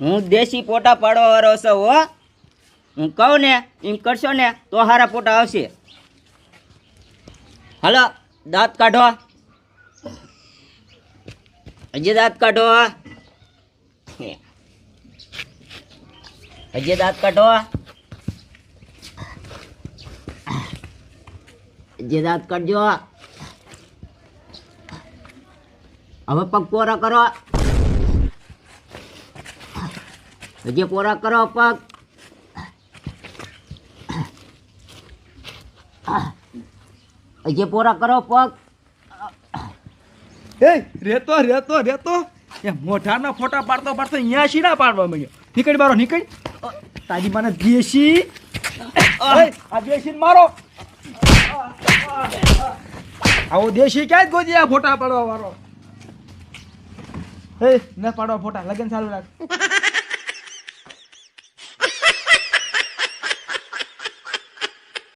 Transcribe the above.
હું દેશી ફોટા પાડવા વાળો છું, હો. હું કહું ને, એમ કરશો ને, તો હારા ફોટા આવશે. હાલો, દાંત કાઢો. હજી દાંત કાઢો હજી દાંત કાઢો. હજી દાંત કાઢજો. હવે પગ પોરા કરો. હજી પોરા કરો પગ હજી પોરા કરો પગ એ રેતો રેતો રેતો એ મોઢાના ફોટા પાડતો પાડતો અહીંયા શીના પાડવા મળ્યો નીકળી મારો નીકળી તારી મને દેશી આ દેશી મારો આવો દેશી ક્યાં ગોજી આ ફોટા પાડવા વાળો એ ના પાડવા ફોટા લગન ચાલુ રાખ